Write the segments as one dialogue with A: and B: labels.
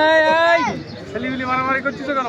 A: এই এই।
B: ছেলেগুলি মারামারি করছিস কেন?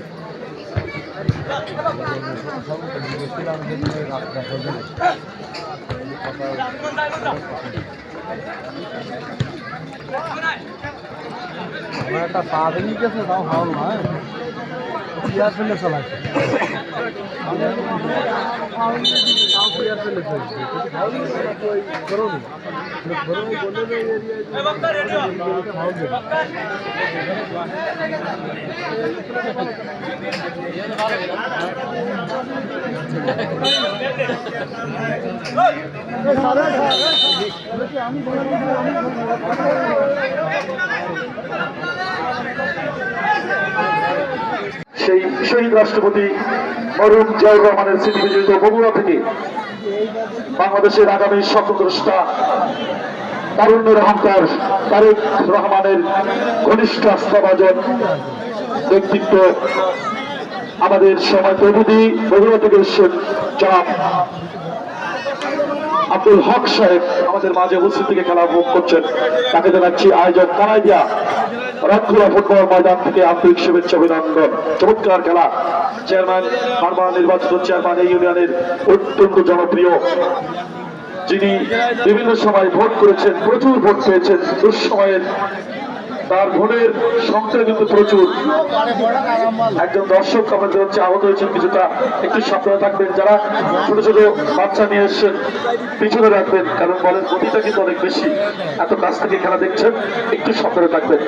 C: একটা পা ভেঙে গেছে তাও ভালো নয়। চেয়ার ফেলে চালাচ্ছে তাও চেয়ার ফেলে চলছে করো
D: সেই শহীদ রাষ্ট্রপতি মরুম জিয়াউর রহমানের স্মৃতি বিজড়িত বগুড়া থেকে বাংলাদেশের আগামী স্বতন্ত্রষ্টা তারুণ্যের অহংকার তারেক রহমানের ঘনিষ্ঠ আস্থাভাজন ব্যক্তিত্ব আমাদের সময় প্রভৃতি বগুড়া থেকে জনাব আব্দুল হক সাহেব। আমাদের মাঝে উপস্থিত থেকে খেলা উপভোগ করছেন। তাকে জানাচ্ছি আয়োজক কানাইদিয়া। রাতখোলা ফুটবল ময়দান থেকে আন্তরিক শুভেচ্ছা অভিনন্দন। চমৎকার খেলা। চেয়ারম্যান বারবার নির্বাচিত চেয়ারম্যান এই ইউনিয়নের অত্যন্ত জনপ্রিয়। যিনি বিভিন্ন সময় ভোট করেছেন, প্রচুর ভোট পেয়েছেন। দুঃসময়ের তার ভোটের সংখ্যা কিন্তু প্রচুর। একজন দর্শক আমাদের হচ্ছে আহত হয়েছেন, কিছুটা একটু সাবধানে থাকবেন। যারা ছোট ছোট বাচ্চা নিয়ে এসছেন পিছনে রাখবেন, কারণ বলের গতিটা কিন্তু অনেক বেশি। এত কাছ থেকে খেলা দেখছেন, একটু সাবধানে থাকবেন।